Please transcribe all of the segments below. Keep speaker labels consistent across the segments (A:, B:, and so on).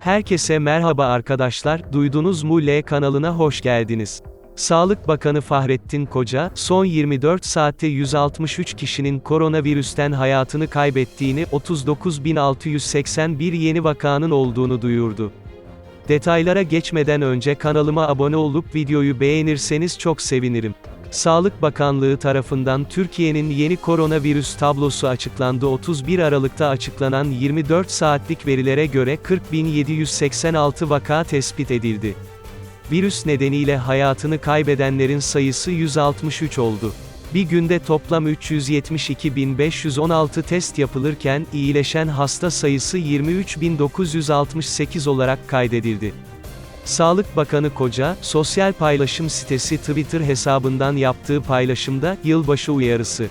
A: Herkese merhaba arkadaşlar, duydunuz mu L kanalına hoş geldiniz. Sağlık Bakanı Fahrettin Koca, son 24 saatte 163 kişinin koronavirüsten hayatını kaybettiğini, 39.681 yeni vakanın olduğunu duyurdu. Detaylara geçmeden önce kanalıma abone olup videoyu beğenirseniz çok sevinirim. Sağlık Bakanlığı tarafından Türkiye'nin yeni koronavirüs tablosu açıklandı. 31 Aralık'ta açıklanan 24 saatlik verilere göre 40.786 vaka tespit edildi. Virüs nedeniyle hayatını kaybedenlerin sayısı 163 oldu. Bir günde toplam 372.516 test yapılırken, iyileşen hasta sayısı 23.968 olarak kaydedildi. Sağlık Bakanı Koca, sosyal paylaşım sitesi Twitter hesabından yaptığı paylaşımda, yılbaşı uyarısı.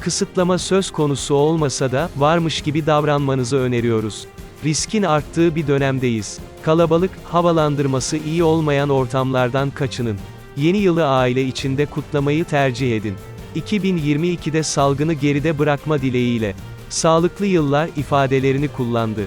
A: Kısıtlama söz konusu olmasa da, varmış gibi davranmanızı öneriyoruz. Riskin arttığı bir dönemdeyiz. Kalabalık, havalandırması iyi olmayan ortamlardan kaçının. Yeni yılı aile içinde kutlamayı tercih edin. 2022'de salgını geride bırakma dileğiyle. Sağlıklı yıllar ifadelerini kullandı.